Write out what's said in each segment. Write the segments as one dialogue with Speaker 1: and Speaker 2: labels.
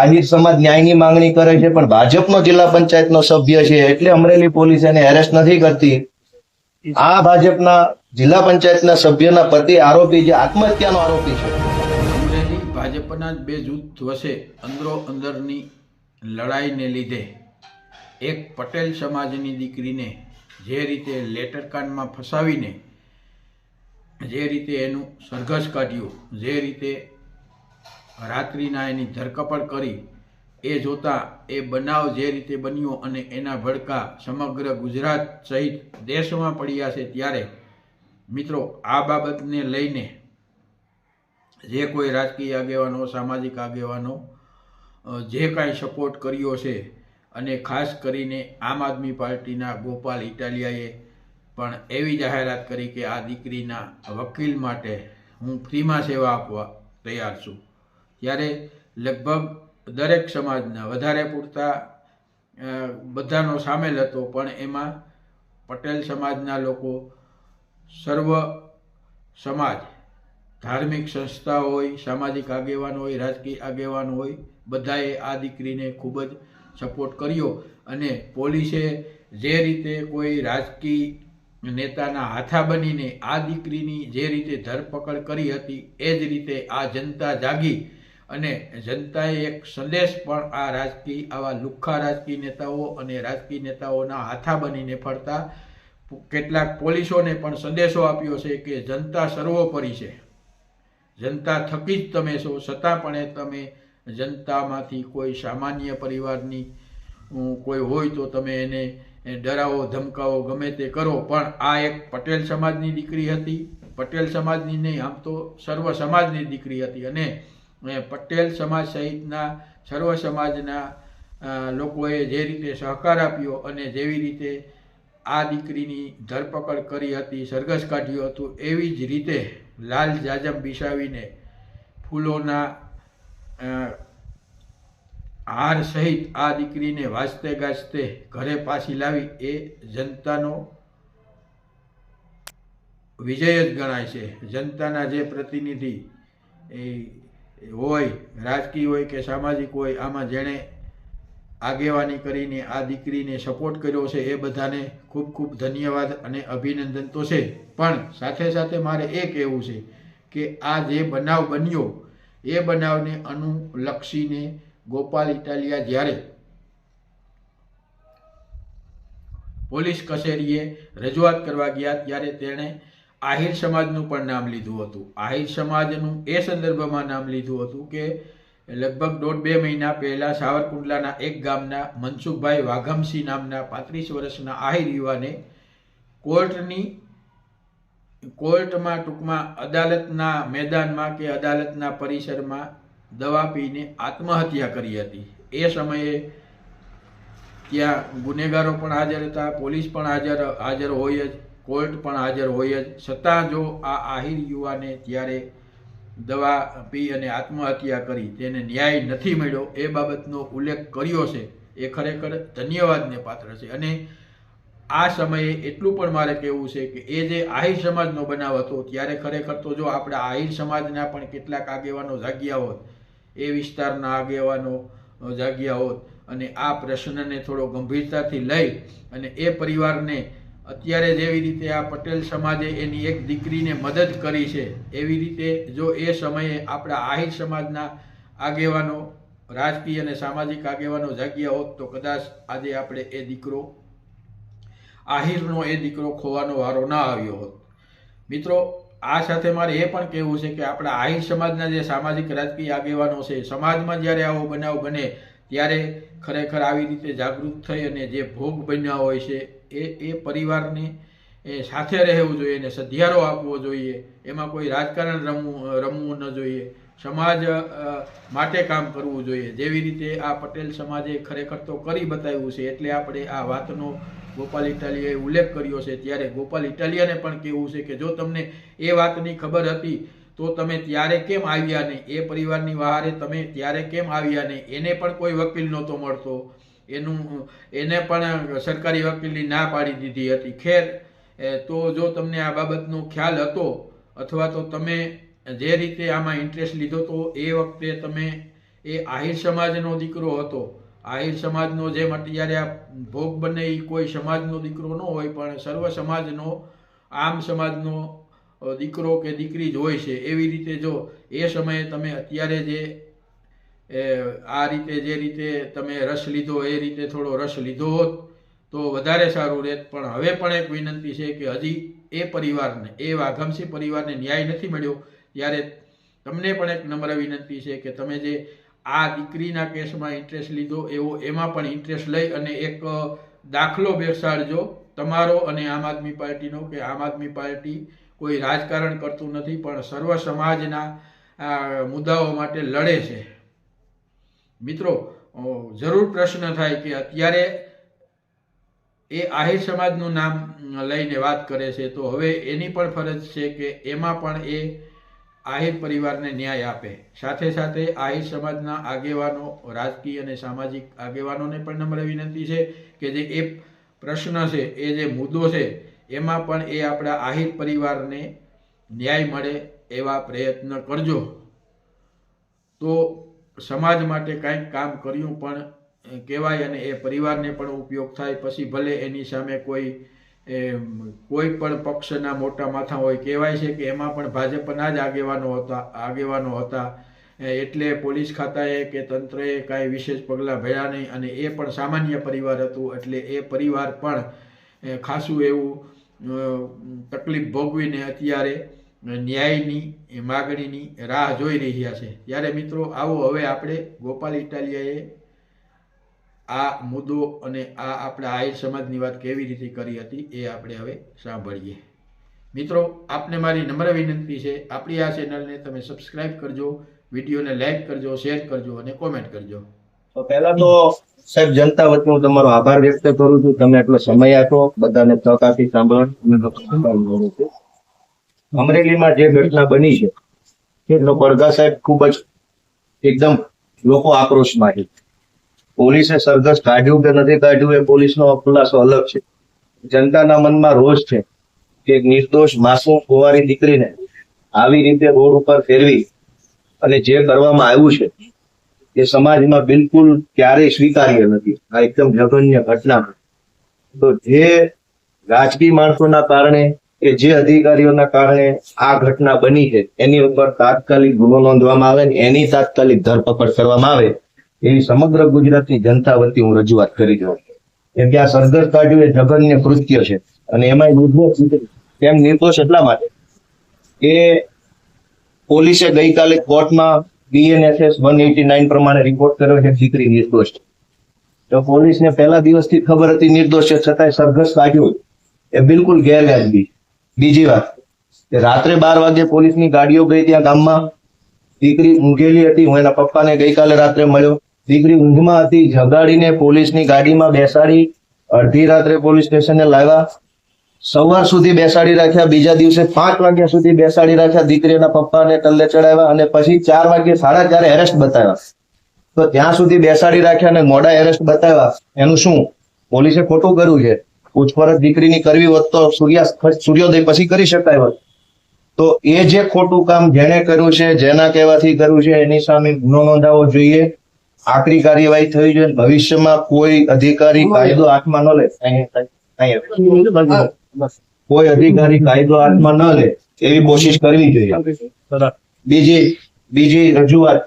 Speaker 1: આહિર સમાજ ન્યાયની માંગણી કરે છે, પણ ભાજપનો જિલ્લા પંચાયતનો સભ્ય છે એટલે અમરેલી પોલીસ એને એરેસ્ટ નથી કરતી. આ ભાજપના જિલ્લા પંચાયતના સભ્યના પતિ આરોપી જે આત્મહત્યાનો આરોપી છે.
Speaker 2: અમરેલી ભાજપના બે જૂથ વચ્ચે અંદરો અંદરની લડાઈને લીધે એક પટેલ સમાજની દીકરીને જે રીતે લેટરકાંડમાં ફસાવીને, જે રીતે એનું સરઘસ કાઢ્યું, જે રીતે રાત્રિના એની ધરપકડ કરી, એ જોતા એ બનાવ જે રીતે બન્યો અને એના ભડકા સમગ્ર ગુજરાત સહિત દેશમાં પડ્યા છે ત્યારે, મિત્રો, આ બાબતને લઈને જે કોઈ રાજકીય આગેવાનો, સામાજિક આગેવાનો જે કાંઈ સપોર્ટ કર્યો છે અને ખાસ કરીને આમ આદમી પાર્ટીના ગોપાલ ઇટાલિયાએ પણ એવી જાહેરાત કરી કે આ દીકરીના વકીલ માટે હું ફ્રીમાં સેવા આપવા તૈયાર છું. ત્યારે લગભગ દરેક સમાજના વધારે પૂરતા બધાનો સામેલ હતો. પણ એમાં પટેલ સમાજના લોકો સર્વ સમાજ, ધાર્મિક સંસ્થા હોય, સામાજિક આગેવાન હોય, રાજકીય આગેવાન હોય, બધાએ આ દીકરીને ખૂબ જ સપોર્ટ કર્યો. અને પોલીસે જે રીતે કોઈ રાજકીય નેતાના હાથા બનીને આ દીકરીની જે રીતે ધરપકડ કરી હતી, એ જ રીતે આ જનતા જાગી અને જનતાએ એક સંદેશ પણ આ રાજકીય, આવા લુખ્ખા રાજકીય નેતાઓ અને રાજકીય નેતાઓના હાથા બનીને ફરતા. કેટલાક પોલીસોને પણ સંદેશો આપ્યો છે કે જનતા સર્વોપરી છે. જનતા થકી જ તમે છો. છતાં પણ તમે જનતામાંથી કોઈ સામાન્ય પરિવારની કોઈ હોય તો તમે એને ડરાવો, ધમકાવો, ગમે તે કરો. પણ આ એક પટેલ સમાજની દીકરી હતી. પટેલ સમાજની નહીં, આમ તો સર્વ સમાજની દીકરી હતી. અને પટેલ સમાજ સહિતના સર્વ સમાજના લોકોએ જે રીતે સહકાર આપ્યો અને જેવી રીતે આ દીકરીની ધરપકડ કરી હતી, સરઘસ કાઢ્યું હતું, એવી જ રીતે લાલ જાજમ બિસાવીને ફૂલોના હાર સહિત આ દીકરીને વાજતે ગાજતે ઘરે પાછી લાવી, એ જનતાનો વિજય જ ગણાય છે. જનતાના જે પ્રતિનિધિ, એ હોય, રાજકીય હોય કે સામાજિક હોય, આમાં જેણે આગેવાની કરીને, આ દીકરીને સપોર્ટ કર્યો છે, એ બધાને ખૂબ ખૂબ ધન્યવાદ અને અભિનંદન તો છે પણ સાથે સાથે મારે એ કહેવું છે કે આ જે બનાવ બન્યો, એ બનાવને અનુલક્ષીને ગોપાલ ઇટાલિયા જ્યારે પોલીસ કચેરીએ રજૂઆત કરવા ગયા, ત્યારે તેણે આહિર સમાજનું પણ નામ લીધું હતું. આહિર સમાજનું એ સંદર્ભમાં નામ લીધું હતું કે લગભગ દોઢ બે મહિના પહેલા સાવરકુંડલાના એક ગામના મનસુખભાઈ વાઘમસિંહ નામના પાંત્રીસ વર્ષના આહિર યુવાને કોર્ટની કોર્ટમાં ટૂંકમાં અદાલતના મેદાનમાં કે અદાલતના પરિસરમાં દવા પીને આત્મહત્યા કરી હતી. એ સમયે ત્યાં ગુનેગારો પણ હાજર હતા, પોલીસ પણ હાજર હાજર હોય જ. કોર્ટ પણ હાજર હોય જ. છતાં જો આ આહિર યુવાને ત્યારે દવા પી અને આત્મહત્યા કરી, તેને ન્યાય નથી મળ્યો, એ બાબતનો ઉલ્લેખ કર્યો છે, એ ખરેખર ધન્યવાદને પાત્ર છે. અને આ સમયે એટલું પણ મારે કહેવું છે કે એ જે આહિર સમાજનો બનાવ હતો, ત્યારે ખરેખર તો જો આપણા આહિર સમાજના પણ કેટલાક આગેવાનો જાગ્યા હોત, એ વિસ્તારના આગેવાનો જાગ્યા હોત અને આ પ્રશ્નને થોડો ગંભીરતાથી લઈ અને એ પરિવારને અત્યારે જેવી રીતે આ પટેલ સમાજે એની એક દીકરીને મદદ કરી છે, એવી રીતે જો એ સમયે આપણા આહિર સમાજના આગેવાનો, રાજકીય અને સામાજિક આગેવાનો જાગ્યા હોત, તો કદાચ આજે આપણે એ દીકરો, આહિરનો એ દીકરો ખોવાનો વારો ના આવ્યો હોત. મિત્રો, આ સાથે મારે એ પણ કહેવું છે કે આપણા આહિર સમાજના જે સામાજિક રાજકીય આગેવાનો છે, સમાજમાં જ્યારે આવો બનાવ બને, ત્યારે ખરેખર આવી રીતે જાગૃત થઈ અને જે ભોગ બન્યા હોય છે એ એ પરિવારને, એ સાથે રહેવું જોઈએ અને સધિયારો આપવો જોઈએ. એમાં કોઈ રાજકારણ રમવું રમવું ન જોઈએ. સમાજ માટે કામ કરવું જોઈએ. જેવી રીતે આ પટેલ સમાજે ખરેખર તો કરી બતાવ્યું છે, એટલે આપણે આ વાતનો ગોપાલ ઇટાલિયાએ ઉલ્લેખ કર્યો છે. ત્યારે ગોપાલ ઇટાલિયાને પણ કહેવું છે કે જો તમને એ વાતની ખબર હતી, તો તમે ત્યારે કેમ આવ્યા નહીં? એ પરિવારની વહારે તમે ત્યારે કેમ આવ્યા નહીં? એને પણ કોઈ વકીલ નહોતો મળતો. એનું, એને પણ સરકારી વકીલની ના પાડી દીધી હતી. ખેર તો જો તમને આ બાબતનો ખ્યાલ હતો, અથવા તો તમે જે રીતે આમાં ઇન્ટરેસ્ટ લીધો તો એ વખતે તમે એ આહિર સમાજનો દીકરો હતો. આહિર સમાજનો જેમ અત્યારે આ ભોગ બને એ કોઈ સમાજનો દીકરો ન હોય, પણ સર્વ સમાજનો, આમ સમાજનો દીકરો કે દીકરી જ હોય છે. એવી રીતે જો એ સમયે તમે અત્યારે જે એ આ રીતે જે રીતે તમે રસ લીધો, એ રીતે થોડો રસ લીધો હોત, તો વધારે સારું રહેત. પણ હવે પણ એક વિનંતી છે કે હજી એ પરિવારને, એ વાઘમસી પરિવારને ન્યાય નથી મળ્યો, ત્યારે તમને પણ એક નમ્ર વિનંતી છે કે તમે જે આ દીકરીના કેસમાં ઇન્ટરેસ્ટ લીધો, એવો એમાં પણ ઇન્ટરેસ્ટ લઈ અને એક દાખલો બેસાડજો તમારો અને આમ આદમી પાર્ટીનો, કે આમ આદમી પાર્ટી કોઈ રાજકારણ કરતું નથી, પણ સર્વ સમાજના મુદ્દાઓ માટે લડે છે. મિત્રો જરૂર પ્રશ્ન થાય કે અત્યારે એ આહિર સમાજનું નામ લઈને વાત કરે છે, તો હવે એની પણ ફરજ છે કે એમાં પણ એ આહિર પરિવારને ન્યાય આપે. સાથે સાથે આહિર સમાજના આગેવાનો, રાજકીય અને સામાજિક આગેવાનોને પણ નમ્ર વિનંતી છે કે જે એ પ્રશ્ન છે, એ જે મુદ્દો છે, એમાં પણ એ આપણા આહિર પરિવારને ન્યાય મળે એવા પ્રયત્ન કરજો. તો સમાજ માટે કાંઈક કામ કર્યું પણ કહેવાય અને એ પરિવારને પણ ઉપયોગ થાય. પછી ભલે એની સામે કોઈ કોઈ પણ પક્ષના મોટા માથા હોય, કહેવાય છે કે એમાં પણ ભાજપના જ આગેવાનો હતા આગેવાનો હતા. એટલે પોલીસ ખાતાએ કે તંત્રએ કાંઈ વિશેષ પગલાં ભર્યા નહીં અને એ પણ સામાન્ય પરિવાર હતું. એટલે એ પરિવાર પણ ખાસું એવું તકલીફ ભોગવીને અત્યારે ન્યાયની માગણીની રાહ જોઈ રહ્યા છે. ત્યારે મિત્રો, આવો હવે આપણે ગોપાલ ઇટાલિયાએ આ મુદ્દો અને આ આપણા આહિર સમાજની વાત કેવી રીતે કરી હતી એ આપણે હવે સાંભળીએ. મિત્રો, આપને મારી નમ્ર વિનંતી છે, આપણી આ ચેનલને તમે સબસ્ક્રાઇબ કરજો, વિડીયોને લાઈક કરજો, શેર કરજો અને કોમેન્ટ કરજો.
Speaker 1: તો પહેલા તો સાહેબ, જનતા વતી હું તમારો આભાર વ્યક્ત કરું છું. તમે એટલો સમય આપો બધાને તક આપી સાંભળવાની અમે લોકો સાંભળવાનું છે. અમરેલીમાં જે ઘટના બની છે એટલો પડઘા સાહેબ ખૂબ જ એકદમ લોકો આક્રોશમાં છે. પોલીસે સરઘસ કાઢ્યું કે નથી કાઢ્યું એ પોલીસનો ખુલાસો અલગ છે. જનતાના મનમાં રોષ છે કે એક નિર્દોષ માસૂમ કુંવારી દીકરીને આવી રીતે રોડ ઉપર ફેરવી અને જે કરવામાં આવ્યું છે, એ સમાજમાં બિલકુલ ક્યારેય સ્વીકાર્ય નથી. આ એકદમ જઘન્ય ઘટના તો જે રાજકીય માણસોના કારણે કે જે અધિકારીઓના કારણે આ ઘટના બની છે, એની ઉપર તાત્કાલિક ગુનો નોંધવામાં આવે ને એની તાત્કાલિક ધરપકડ કરવામાં આવે, એવી સમગ્ર ગુજરાતની જનતા વતી હું રજૂઆત કરી છું. કેમ કે આ સરઘસ કાઢ્યું એ જઘન્ય કૃત્ય છે અને એમાં નિર્દોષ તેમ નિર્દોષ એટલા માટે કે પોલીસે ગઈકાલે કોર્ટમાં બીએનએસએસ વન એટી નાઇન પ્રમાણે રિપોર્ટ કર્યો છે દીકરી નિર્દોષ. તો પોલીસને પહેલા દિવસથી ખબર હતી નિર્દોષ છે, છતાંય સરઘસ કાઢ્યું એ બિલકુલ ગેરવ્યાજબી બીજી વાત, કે રાત્રે બાર વાગે પોલીસની ગાડીઓ ગઈ ત્યાં ગામમાં. દીકરી ઊંઘેલી હતી, હું એના પપ્પાને ગઈકાલે રાત્રે મળ્યો. દીકરી ઊંઘમાં હતી, જગાડીને પોલીસની ગાડીમાં બેસાડી, અડધી રાત્રે પોલીસ સ્ટેશને લાવ્યા. સવાર સુધી બેસાડી રાખ્યા, બીજા દિવસે પાંચ વાગ્યા સુધી બેસાડી રાખ્યા દીકરીના પપ્પાને ટલ્લે ચડાવ્યા અને પછી ચાર વાગે સાડા ચારે એરેસ્ટ બતાવ્યા. તો ત્યાં સુધી બેસાડી રાખ્યા અને મોડા એરેસ્ટ બતાવ્યા. એનું શું? પોલીસે ખોટું કર્યું છે? પૂછપરછ દીકરીની કરવી હોત તો સૂર્યાસ્ત સૂર્યોદય પછી કરી શકાય હોત. તો એ જે ખોટું કામ જેણે કર્યું છે જેના કહેવાથી કર્યું છે એની સામે ગુનો નોંધાવવો જોઈએ. આકરી કાર્યવાહી થવી જોઈએ. ભવિષ્યમાં કોઈ અધિકારી કાયદો હાથમાં ન લે. કોઈ અધિકારી કાયદો હાથમાં ન લે એવી કોશિશ કરવી જોઈએ. બીજી બીજી રજૂઆત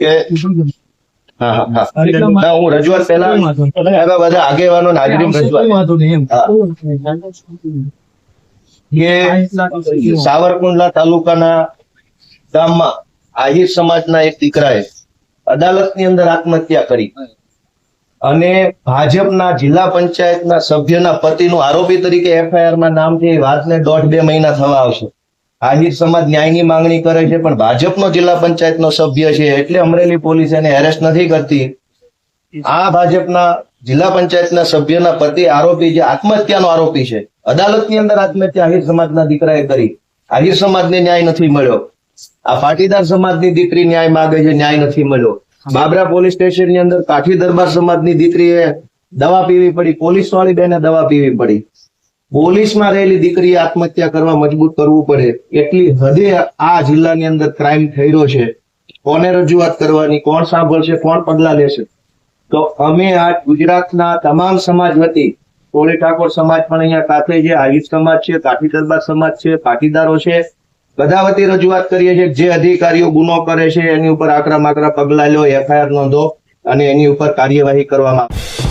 Speaker 1: કે હા હા હા. ના, હું રજૂઆત પહેલા બધા આગેવાનો ને રજૂઆત. કે સાવરકુંડલા તાલુકાના ગામમાં આહિર સમાજના એક દીકરાએ અદાલતની અંદર આત્મહત્યા કરી. અને ભાજપના જિલ્લા પંચાયતના સભ્યના પતિનું આરોપી તરીકે એફઆઈઆરમાં નામ છે એ વાતને દોઢ બે મહિના થવા આવશે. આહિર સમાજ ન્યાયની માંગણી કરે છે, પણ ભાજપનો જિલ્લા પંચાયતનો સભ્ય છે એટલે અમરેલી પોલીસ એને એરેસ્ટ નથી કરતી. આ ભાજપના જિલ્લા પંચાયતના સભ્યના પતિ આરોપી જે આત્મહત્યાનો આરોપી છે, અદાલતની અંદર આત્મહત્યા આહિર સમાજના દીકરાએ કરી. આહિર સમાજને ન્યાય નથી મળ્યો. આ પાટીદાર સમાજની દીકરી ન્યાય માગે છે, ન્યાય નથી મળ્યો. બાબરા પોલીસ સ્ટેશનની અંદર કાઠી દરબાર સમાજની દીકરીએ દવા પીવી પડી પોલીસ વાળી બેને દવા પીવી પડી. પોલીસમાં રહેલી દીકરી આત્મહત્યા કરવા મજબૂર કરવું પડે એટલી હદે આ જિલ્લાની અંદર ક્રાઇમ થઈ રહ્યો છે. કોને રજૂઆત કરવાની, કોણ સાંભળશે, કોણ પગલા લેશે? તો અમે આ ગુજરાતના તમામ સમાજ વતી, કોળી ઠાકોર સમાજ પણ અહીંયા સાથે છે, આહિર સમાજ છે, કાઠી દરબાર સમાજ છે, પાટીદારો છે, બધા વતી રજૂઆત કરીએ છીએ જે અધિકારીઓ ગુનો કરે છે, એની ઉપર આકરા માકરા પગલા લો, એફઆઈઆર નોંધો અને એની ઉપર કાર્યવાહી કરવામાં આવે.